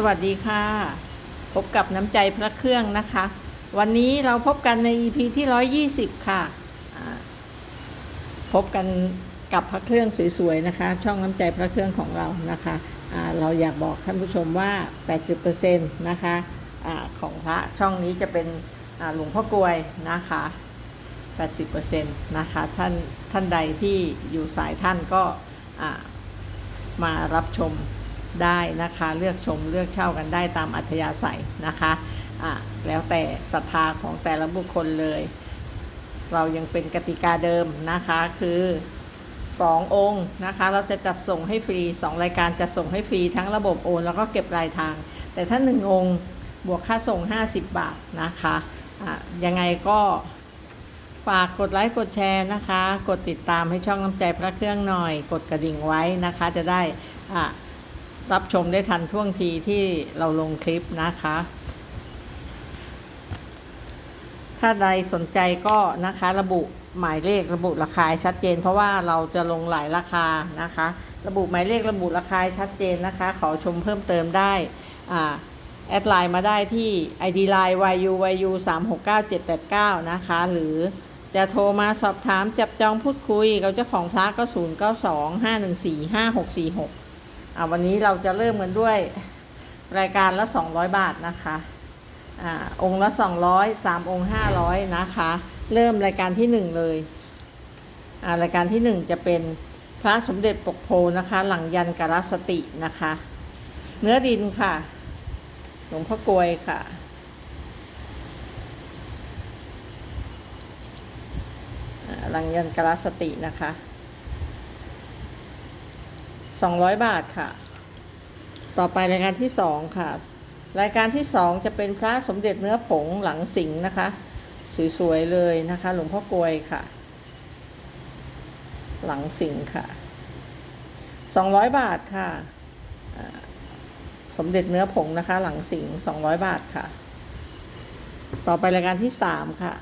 สวัสดีค่ะ พบกับน้ำใจพระเครื่องนะคะ วันนี้เราพบกันใน EP ที่ 120 ค่ะอ่าพบกันกับพระเครื่องสวยๆนะคะ ช่องน้ำใจพระเครื่องของเรานะคะอ่าเราอยากบอกท่านผู้ชมว่า 80%นะคะอาของพระช่องนี้จะเป็นหลวงพ่อกลวยนะคะ 80%นะคะท่านท่านใดที่อยู่สายท่านก็มารับชม ได้นะคะ เลือกชมเลือกเช่ากันได้ตามอัธยาศัยนะคะอ่าแล้วแต่ศรัทธาของแต่ละบุคคลเลย เรายังเป็นกติกาเดิมนะคะคือสององค์นะคะ เราจะจัดส่งให้ฟรี 2 รายการจัดส่งให้ฟรีทั้งระบบโอน แล้วก็เก็บปลายทาง แต่ถ้า 1 องค์บวกค่าส่ง 50 บาทนะคะะยังไงก็ฝากกดไลค์กดแชร์นะคะ กดติดตามให้ช่องน้ำใจพระเครื่องหน่อย กดกระดิ่งไว้นะคะ จะได้อะ รับชมได้ทันท่วงทีที่เราลงคลิปนะคะ ถ้าใดสนใจก็นะคะระบุหมายเลขระบุราคาชัดเจน เพราะว่าเราจะลงหลายราคานะคะ ระบุหมายเลขระบุราคาชัดเจนนะคะ ขอชมเพิ่มเติมได้อ่าแอดไลน์มาได้ที่ ID Line yu yu 3 6 9 7 8 9 นะคะ หรือจะโทรมาสอบถามจับจองพูดคุยกับเจ้าของพระก็ 0 9 2 5 1 4 5 6 4 6 อ่าวันนี้เราจะเริ่มกันด้วยรายการละ 200 บาทนะคะอ่าองค์ละ 200 3 องค์ 500 นะคะ เริ่มรายการที่ 1 เลยอ่ารายการที่ 1 จะเป็นพระสมเด็จปกโพนะคะ หลังยันกรสตินะคะ เนื้อดินค่ะ หลวงพ่อกลวยค่ะหลังยันกรสตินะคะ 200 บาทค่ะ ต่อไปรายการที่ 2 ค่ะ รายการที่สองจะเป็นพระสมเด็จเนื้อผงหลังสิงนะคะ สวยๆเลยนะคะ หลวงพ่อกลวยค่ะ หลังสิงค่ะสองร้อยบาทค่ะสมเด็จเนื้อผงนะคะ หลังสิงห์สองร้อยบาทค่ะ ต่อไปรายการที่สามค่ะ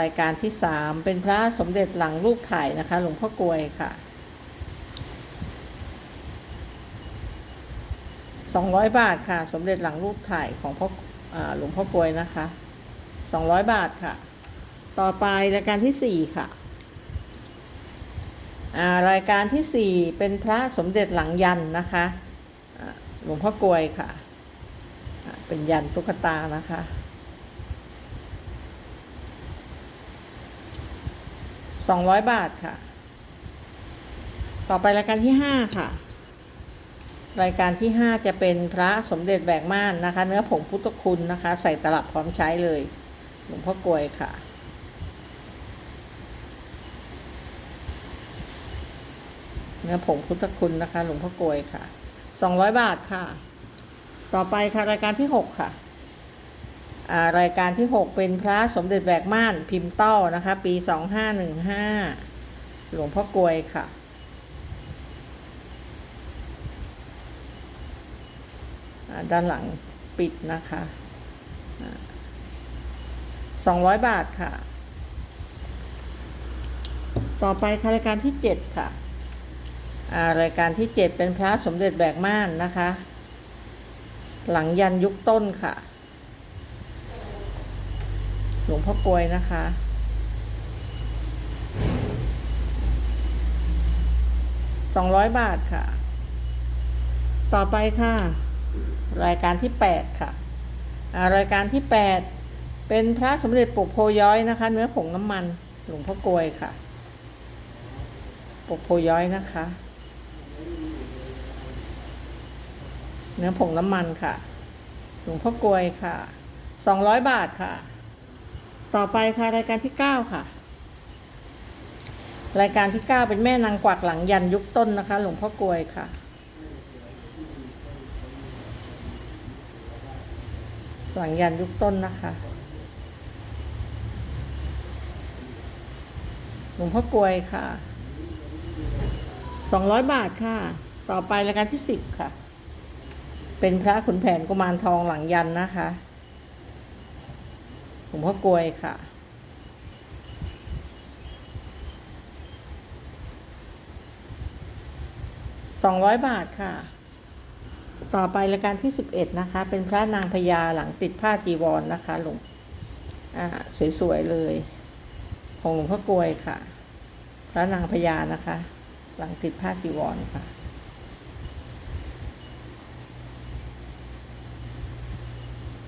รายการที่สามเป็นพระสมเด็จหลังรูปถ่ายนะคะ หลวงพ่อกลวยค่ะ 200 บาทค่ะ สมเด็จหลังรูปถ่ายของพ่ออหลวงพ่อกลวยนะคะ 200 บาทค่ะ ต่อไปรายการที่ 4 ค่ะอ่ารายการที่ 4 เป็นพระสมเด็จหลังยันนะคะหลวงพ่อกลวยค่ะ เป็นยันตุ๊กตานะคะ 200 บาทค่ะ ต่อไปรายการที่ 5 ค่ะ รายการที่ 5 จะเป็นพระสมเด็จแบกม่านนะคะ เนื้อผงพุทธคุณนะคะ ใส่ตลับพร้อมใช้เลยหลวงพ่อกลวยค่ะ เนื้อผงพุทธคุณนะคะหลวงพ่อกลวยค่ะ 200 บาทค่ะ ต่อไปค่ะรายการที่ 6 ค่ะรายการที่ 6 เป็นพระสมเด็จแบกม่านพิมพ์เต้านะคะ ปี 2515 หลวงพ่อกลวยค่ะ อ่า ด้านหลังปิดนะคะสองร้อยบาทค่ะ ต่อไปค่ะรายการที่เจ็ดค่ะรายการที่เจ็ดเป็นพระสมเด็จแบกม่านนะคะ หลังยันยุคต้นค่ะ หลวงพ่อกลวยนะคะสองร้อยบาทค่ะ ต่อไปค่ะ รายการที่ 8 ค่ะรายการที่ 8 เป็นพระสมเด็จปกโพย้อยนะคะ เนื้อผงน้ำมันหลวงพ่อกลวยค่ะ ปกโพย้อยนะคะ เนื้อผงน้ำมันค่ะ หลวงพ่อกลวยค่ะ 200 บาทค่ะ ต่อไปค่ะรายการที่ 9 ค่ะ รายการที่ 9 เป็นแม่นางกวักหลังยันยุคต้นนะคะ หลวงพ่อกลวยค่ะ หลังยันยุคต้นนะคะหลวงพ่อกวยค่ะสองร้อยบาทค่ะ ต่อไปรายการที่สิบค่ะ เป็นพระขุนแผนกุมารทองหลังยันนะคะหลวงพ่อกวยค่ะสองร้อยบาทค่ะ ต่อไปรายการที่ 11 นะคะ เป็นพระนางพญาหลังติดผ้าจีวรนนะคะหลวงอ่าสวยๆเลย ของหลวงพ่อกลวยค่ะ พระนางพญานะคะ หลังติดผ้าจีวรค่ะ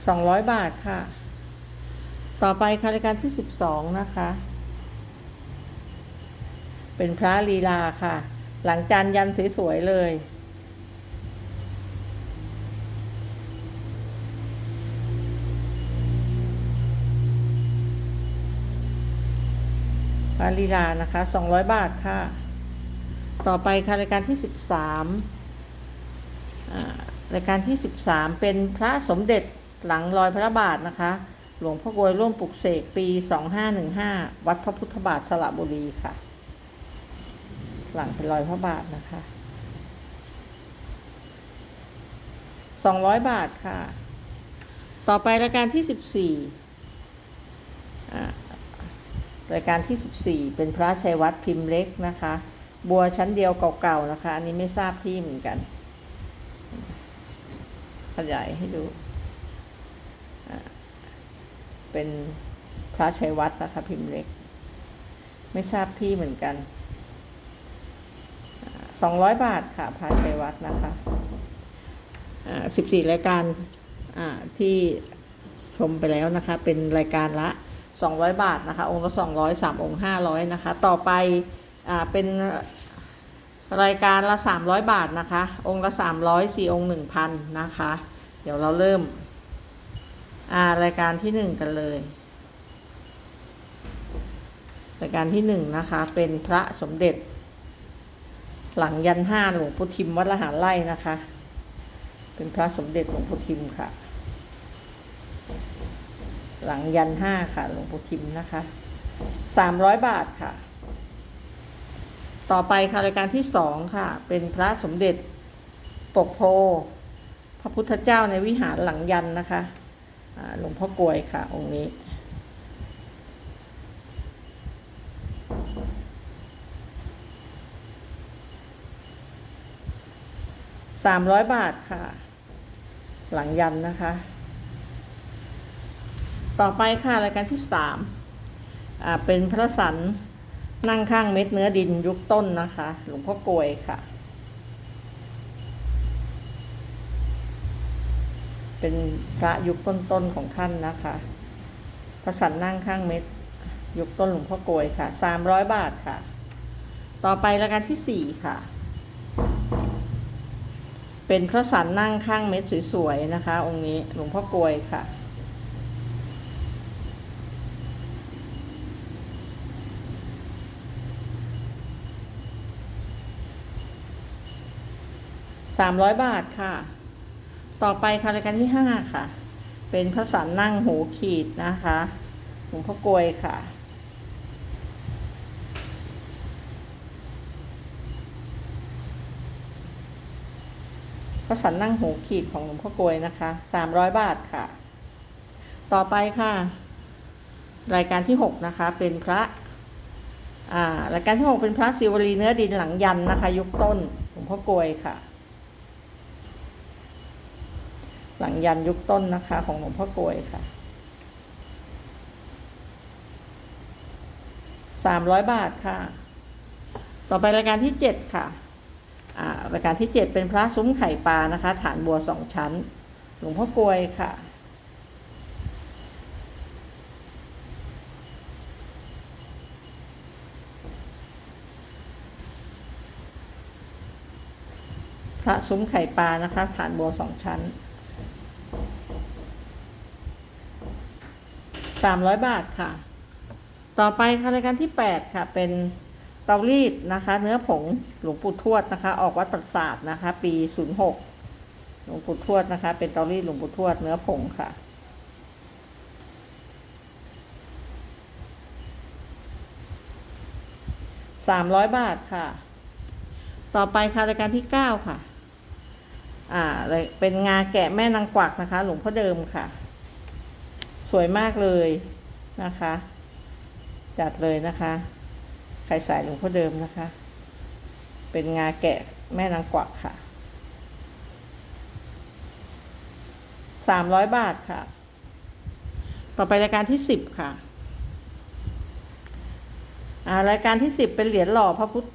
สองร้อยบาทค่ะ ต่อไปค่ะรายการที่สิบสองนะคะ เป็นพระลีลาค่ะ หลังจานยันสวยๆเลย พระลีลานะคะสองร้อยบาทค่ะ ต่อไปค่ะรายการที่สิบสามรายการที่สิบสามเป็นพระสมเด็จหลังรอยพระบาทนะคะ หลวงพ่อกวยร่วมปลุกเสกปีสองห้าหนึ่งห้าวัดพระพุทธบาทสระบุรีค่ะ หลังเป็นรอยพระบาทนะคะสองร้อยบาทค่ะ ต่อไปรายการที่สิบสี่ รายการที่ 14 เป็นพระชัยวัดพิมพ์เล็กนะคะ บัวชั้นเดียวเก่าๆนะคะ อันนี้ไม่ทราบที่เหมือนกัน ขยายให้ดู เป็นพระชัยวัดนะคะพิมพ์เล็ก ไม่ทราบที่เหมือนกันสองร้อยบาทค่ะพระชัยวัดนะคะสิบสี่รายการที่ชมไปแล้วนะคะ เป็นรายการละ 200 บาทนะคะ องค์ละ 200 3 องค์ 500 นะคะ ต่อไปอ่าเป็นรายการละ 300 บาทนะคะ องค์ละ 300 4 องค์ 1,000 นะคะ เดี๋ยวเราเริ่มอ่ารายการที่ 1 กันเลย รายการที่ 1 นะคะ เป็นพระสมเด็จ หลังยันห้าหลวงพุทิมวัดละหารไร่นะคะ เป็นพระสมเด็จหลวงพุทิมค่ะ หลังยันห้าค่ะหลวงปู่ทิมนะคะสามร้อยบาทค่ะ ต่อไปค่ะรายการที่สองค่ะ เป็นพระสมเด็จปกโพพระพุทธเจ้าในวิหารหลังยันนะคะหลวงพ่อกลวยค่ะ องค์นี้สามร้อยบาทค่ะ หลังยันนะคะ ต่อไปค่ะรายการที่สามเป็นพระสันนั่งข้างเม็ดเนื้อดินยุคต้นนะคะ หลวงพ่อกลวยค่ะ เป็นพระยุคต้นๆของท่านนะคะพระสันนั่งข้างเม็ดยุคต้นหลวงพ่อกลวยค่ะสามร้อยบาทค่ะ ต่อไปรายการที่สี่ค่ะ เป็นพระสันนั่งข้างเม็ดสวยๆนะคะ องค์นี้หลวงพ่อกลวยค่ะ สามร้อยบาทค่ะ ต่อไปค่ะรายการที่ห้าค่ะ เป็นพระสันนั่งหูขีดนะคะหลวงพ่อกลวยค่ะพระสันนั่งหูขีดของหลวงพ่อกลวยนะคะสามร้อยบาทค่ะ ต่อไปค่ะ รายการที่หกนะคะ เป็นพระอ่ารายการที่หกเป็นพระศิวลีเนื้อดินหลังยันนะคะ ยุคต้นหลวงพ่อกลวยค่ะ หลังยันยุคต้นนะคะของหลวงพ่อกลวยค่ะสามร้อยบาทค่ะ ต่อไปรายการที่เจ็ดค่ะอ่ารายการที่เจ็ดเป็นพระซุ้มไข่ปลานะคะ ฐานบัวสองชั้น หลวงพ่อกลวยค่ะ พระซุ้มไข่ปลานะคะ ฐานบัวสองชั้น สามร้อยบาทค่ะ ต่อไปค่ะรายการที่แปดค่ะ เป็นเตารีดนะคะ เนื้อผงหลวงปู่ทวดนะคะ ออกวัดปราสาทนะคะ ปีศูนย์หกหลวงปู่ทวดนะคะ เป็นเตารีดหลวงปู่ทวดเนื้อผงค่ะสามร้อยบาทค่ะ ต่อไปค่ะรายการที่เก้าค่ะ อ่าเป็นงาแกะแม่นางกวักนะคะ หลวงพ่อเดิมค่ะ สวยมากเลยนะคะ จัดเลยนะคะ ใครใส่หลวงพ่อเดิมนะคะ เป็นงาแกะแม่นางกวักค่ะสามร้อยบาทค่ะ ต่อไปรายการที่สิบค่ะรายการที่สิบเป็นเหรียญหล่อพระพุทธ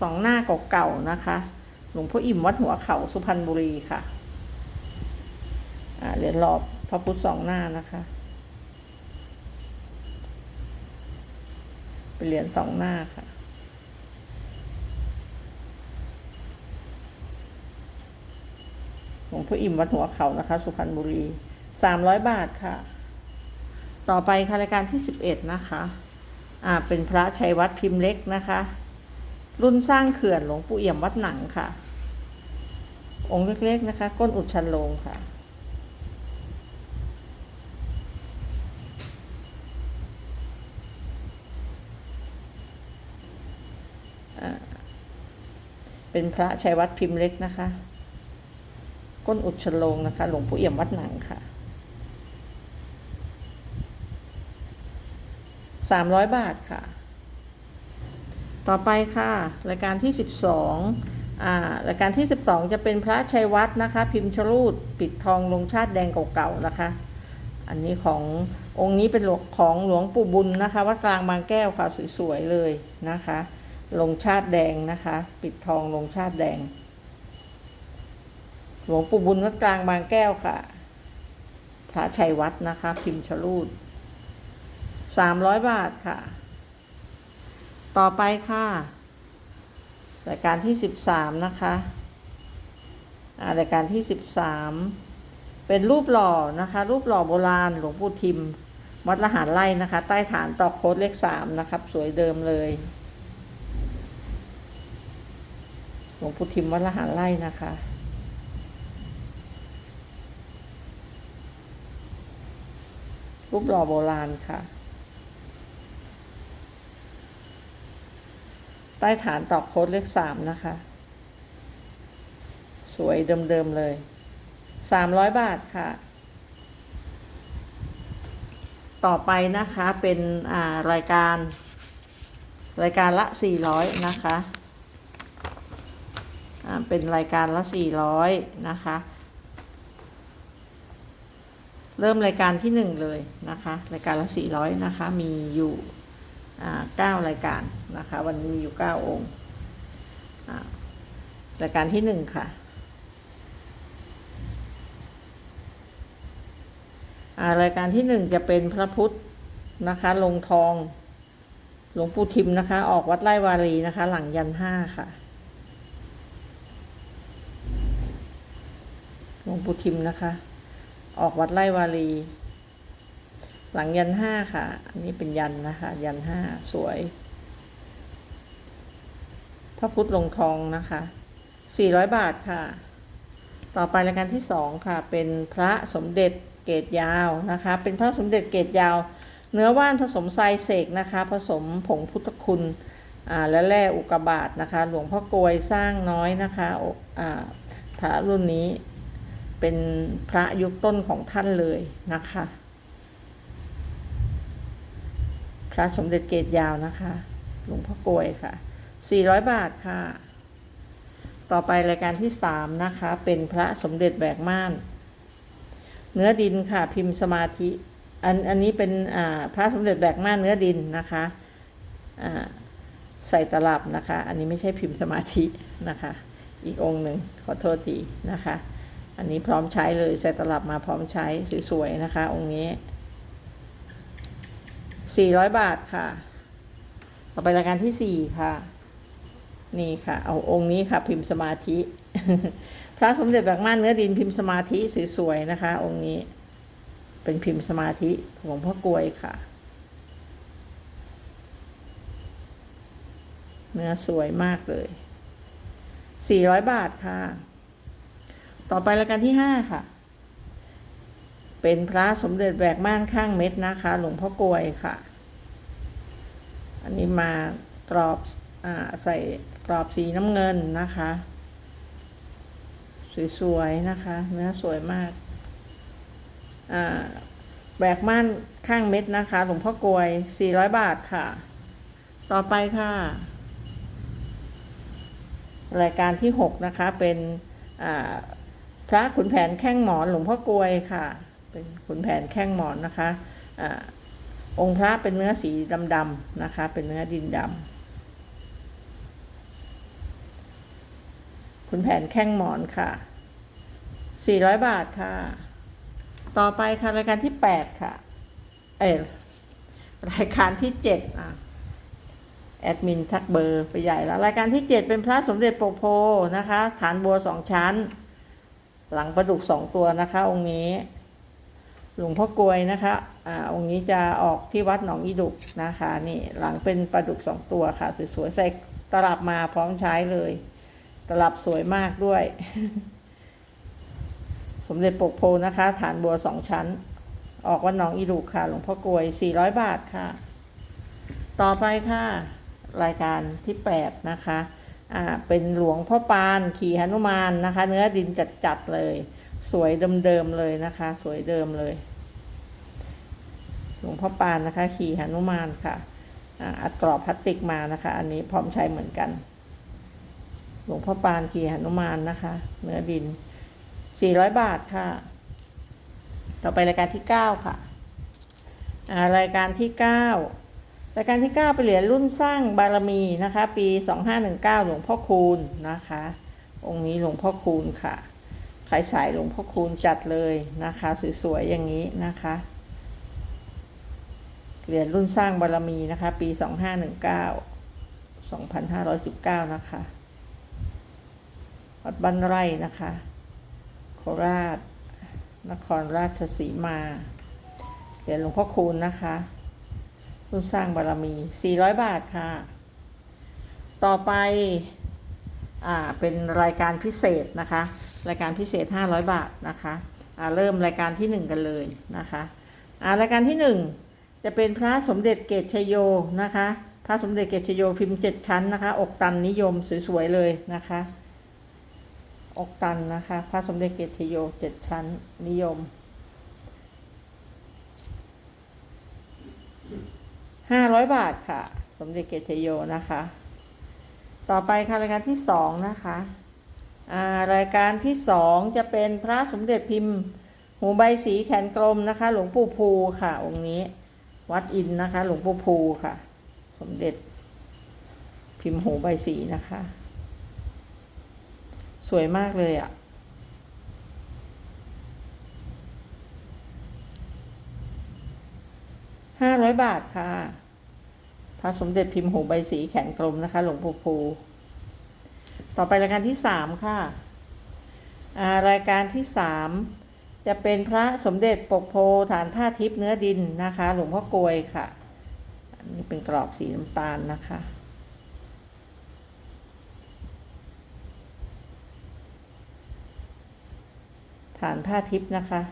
สองหน้าเก่าๆนะคะ หลวงพ่ออิ่มวัดหัวเขาสุพรรณบุรีค่ะ เหรียญหล่อ ระพุทธสองหน้านะคะ เป็นเหรียญสองหน้าค่ะ หลวงพ่ออิ่มวัดหัวเขานะคะ สุพรรณบุรีสามร้อยบาทค่ะ ต่อไปค่ะรายการที่สิบเอ็ดนะคะ อ่า เป็นพระชัยวัดพิมพ์เล็กนะคะ รุ่นสร้างเขื่อนหลวงปู่เอี่ยมวัดหนังค่ะ องค์เล็กๆนะคะ ก้นอุดชันลงค่ะ เป็นพระชัยวัดพิมพ์เล็กนะคะ ก้นอุดชนโลงนะคะ หลวงปู่เอี่ยมวัดหนังค่ะสามร้อยบาทค่ะ ต่อไปค่ะ รายการที่สิบสองอ่ารายการที่สิบสองจะเป็นพระชัยวัดนะคะ พิมพ์ชรูดปิดทองลงชาติแดงเก่าๆนะคะ อันนี้ขององค์นี้เป็นหลวงของหลวงปู่บุญนะคะวัดกลางบางแก้วค่ะสวยๆเลยนะคะ ลงชาติแดงนะคะ ปิดทองลงชาติแดง หลวงปู่บุญวัดกลางบางแก้วค่ะ พระชัยวัดนะคะ พิมพ์ชรูดสามร้อยบาทค่ะ ต่อไปค่ะรายการที่สิบสามนะคะรายการที่สิบสามเป็นรูปหล่อนะคะ รูปหล่อโบราณหลวงปู่ทิมวัดละหารไร่นะคะ ใต้ฐานตอกโค้ดเลขสามนะครับ สวยเดิมเลย ห ลวงปู่ทิมวัดละหารไร่นะคะ รูปหล่อโบราณค่ะ ใต้ฐานตอกโค้ดเลขสามนะคะ สวยเดิมๆเลยสามร้อยบาทค่ะ ต่อไปนะคะเป็นรายการ รายการละสี่ร้อยนะคะ เป็นรายการละสี่ร้อยนะคะ เริ่มรายการที่หนึ่งเลยนะคะ รายการละสี่ร้อยนะคะ มีอยู่อ่าเก้ารายการนะคะ วันนี้มีอยู่เก้าองค์รายการที่หนึ่งค่ะรายการที่หนึ่งจะเป็นพระพุทธนะคะลงทองหลวงปู่ทิมนะคะ ออกวัดไร่วารีนะคะ หลังยันห้าค่ะ หลวง ปู่ทิมนะคะ ออกวัดไร่วารีหลังยันห้าค่ะ อันนี้เป็นยันนะคะ ยันห้าสวย พระพุทธลงทองนะคะสี่ร้อยบาทค่ะ ต่อไปรายการที่สองค่ะ เป็นพระสมเด็จเกตยาวนะคะ เป็นพระสมเด็จเกตยาว เนื้อว่านผสมทรายเสกนะคะ ผสมผงพุทธคุณอ่าและแร่อุกบาตนะคะ หลวงพ่อกลวยสร้างน้อยนะคะอ่าพระรุ่นนี้ เป็นพระยุคต้นของท่านเลยนะคะ พระสมเด็จเกตยาวนะคะ หลวงพ่อกลวยค่ะ 400 บาทค่ะ ต่อไปรายการที่สามนะคะ เป็นพระสมเด็จแบกม่าน เนื้อดินค่ะพิมพ์สมาธิ อันอันนี้เป็นพระสมเด็จแบกม่านเนื้อดินนะคะใส่ตลับนะคะ อันนี้ไม่ใช่พิมพ์สมาธินะคะ อีกองหนึ่งขอโทษทีนะคะ อันนี้พร้อมใช้เลยใส่ตลับมาพร้อมใช้สวยๆนะคะ องค์นี้ 400 บาทค่ะ ต่อไปรายการที่ 4 ค่ะ นี่ค่ะ เอาองค์นี้ค่ะ พิมพ์สมาธิ พระสมเด็จแบกม่านเนื้อดินพิมพ์สมาธิสวยๆนะคะ องค์นี้ เป็นพิมพ์สมาธิหลวงพ่อกลวยค่ะ เนื้อสวยมากเลย 400 บาทค่ะ ต่อไปรายการที่5ค่ะ เป็นพระสมเด็จแบกม่านข้างเม็ดนะคะ หลวงพ่อกลวยค่ะ อันนี้มากรอบอใส่กรอบสีน้ำเงินนะคะ สวยๆนะคะ เนื้อสวยมากาแบกม่านข้างเม็ดนะคะ หลวงพ่อกลวย 400 บาทค่ะ ต่อไปค่ะ รายการที่ 6 นะคะ เป็นอ่า ระขุนแผนแข้งหมอนหลวงพ่อกลวยค่ะ เป็นขุนแผนแข้งหมอนนะคะอองค์พระเป็นเนื้อสีดำๆนะคะ เป็นเนื้อดินดำขุนแผนแข้งหมอนค่ะ 400 บาทค่ะ ต่อไปค่ะรายการที่ 8 ค่ะ เอยรายการที่ 7 อะแอดมินทักเบอร์ไปใหญ่แล้ว รายการที่ 7 เป็นพระสมเด็จโปโพนะคะ ฐานบัวสองชั้น หลังประดุกสองตัวนะคะ องค์นี้ หลวงพ่อกลวยนะคะอ่าองค์นี้จะออกที่วัดหนองอีดุกนะคะนี่หลังเป็นประดุกสองตัวค่ะ สวยๆใส่ตลับมาพร้อมใช้เลย ตลับสวยมากด้วย สมเด็จปกโพนะคะ ฐานบัวสองชั้น ออกวัดหนองอีดุกค่ะ หลวงพ่อกลวย 400 บาทค่ะ ต่อไปค่ะ รายการที่ 8 นะคะ อ่าเป็นหลวงพ่อปานขี่หนุมานนะคะ เนื้อดินจัดๆเลย สวยเดิมๆเลยนะคะ สวยเดิมเลย หลวงพ่อปานนะคะ ขี่หนุมานค่ะอัดกรอบพลาสติกมานะคะ อันนี้พร้อมใช้เหมือนกัน หลวงพ่อปานขี่หนุมานนะคะ เนื้อดิน 400 บาทค่ะ ต่อไปรายการที่ 9 ค่ะอ่ารายการที่ 9 รายการที่ 9 เป็นเหรียญรุ่นสร้างบารมีนะคะ ปี 2519 หลวงพ่อคูณนะคะ องค์นี้หลวงพ่อคูณค่ะใครสายหลวงพ่อคูณจัดเลยนะคะ สวยๆอย่างนี้นะคะ เหรียญรุ่นสร้างบารมีนะคะ ปี 2519 2519 นะคะวัดบ้านไร่นะคะ โคราช นครราชสีมา เหรียญหลวงพ่อคูณนะคะ รุ่นสร้างบารมี 400 บาทค่ะ ต่อไปอ่าเป็นรายการพิเศษนะคะ รายการพิเศษ 500 บาทนะคะอ่าเริ่มรายการที่ 1 กันเลยนะคะอ่ารายการที่ 1 จะเป็นพระสมเด็จเกตชโยนะคะ พระสมเด็จเกตชโยพิมพ์ 7 ชั้นนะคะ อกตันนิยมสวยๆเลยนะคะอกตันนะคะ พระสมเด็จเกตชโย7ชั้นนิยม ห้าร้อยบาทค่ะ สมเด็จเกตชโยนะคะ ต่อไปค่ะรายการที่สองนะคะารายการที่สองจะเป็นพระสมเด็จพิมพ์ หูใบสีแขนกลมนะคะ หลวงปู่ภูค่ะ องค์นี้ วัดอินนะคะ หลวงปู่ภูค่ะ สมเด็จ พิมพ์หูใบสีนะคะ สวยมากเลยอะ่ะห้าร้อยบาทค่ะ พระสมเด็จพิมพ์หูใบสีแขนกลมนะคะ หลวงปู่ภูต่อไปรายการที่สามค่ะารายการที่สามจะเป็นพระสมเด็จปกโพฐานผ้าทิพย์เนื้อดินนะคะ หลวงพ่อกวยค่ะอันนี้เป็นกรอบสีน้ำตาลนะคะฐานผ้าทิพย์นะคะ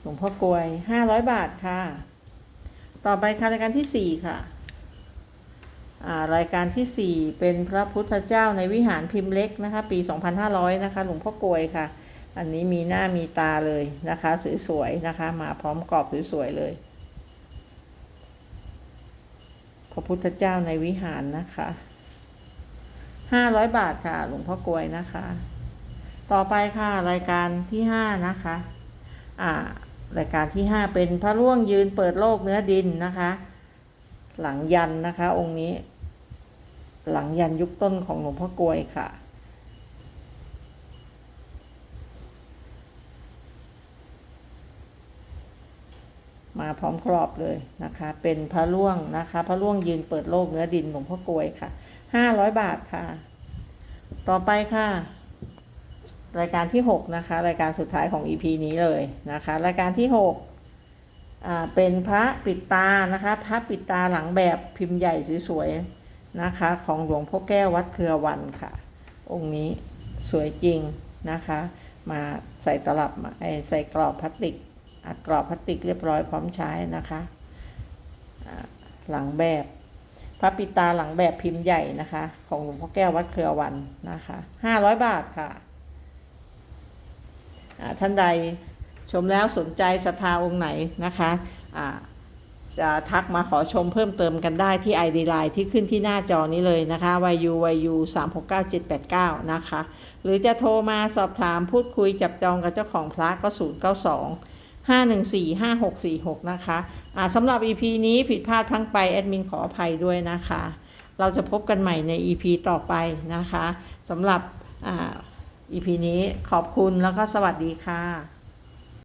หลวงพ่อกวยห้าร้อยบาทค่ะ ต่อไปค่ะรายการที่สี่ค่ะารายการที่สี่เป็นพระพุทธเจ้าในวิหารพิมพ์เล็กนะคะ ปี 2500 นะคะ หลวงพ่อกวยค่ะ อันนี้มีหน้ามีตาเลยนะคะสวยๆนะคะ มาพร้อมกรอบสวยๆเลย พระพุทธเจ้าในวิหารนะคะ 500 บาทค่ะ หลวงพ่อกวยนะคะ ต่อไปค่ะรายการที่ห้านะคะ อ่า รายการที่ห้าเป็นพระร่วงยืนเปิดโลกเนื้อดินนะคะ หลังยันนะคะ องค์นี้ หลังยันยุคต้นของหลวงพ่อกลวยค่ะ มาพร้อมกรอบเลยนะคะ เป็นพระร่วงนะคะ พระร่วงยืนเปิดโลกเนื้อดินหลวงพ่อกลวยค่ะห้าร้อยบาทค่ะ ต่อไปค่ะ รายการที่ 6 นะคะ รายการสุดท้ายของ EP นี้เลยนะคะ รายการที่6อ่าเป็นพระปิดตานะคะ พระปิดตาหลังแบบพิมพ์ใหญ่สวยๆนะคะ ของหลวงพ่อแก้ววัดเครือวันค่ะ องค์นี้สวยจริงนะคะ มาใส่ตลับมาไอ้ใส่กรอบพลาสติก อัดกรอบพลาสติกเรียบร้อยพร้อมใช้นะคะหลังแบบพระปิดตาหลังแบบพิมพ์ใหญ่นะคะ ของหลวงพ่อแก้ววัดเครือวันนะคะ500บาทค่ะ ท่านใดชมแล้วสนใจศรัทธาองค์ไหนนะคะจะทักมาขอชมเพิ่มเติมกันได้ที่ ID Line ที่ขึ้นที่หน้าจอนี้เลยนะคะ yu yu 3 6 9 7 8 9 นะคะ หรือจะโทรมาสอบถามพูดคุยจับจองกับเจ้าของพระก็ 092 514 5646 นะคะอ่าสำหรับ EP นี้ผิดพลาดพังไป แอดมินขออภัยด้วยนะคะ เราจะพบกันใหม่ใน EP ต่อไปนะคะสำหรับ EP นี้ขอบคุณแล้วก็สวัสดีค่ะ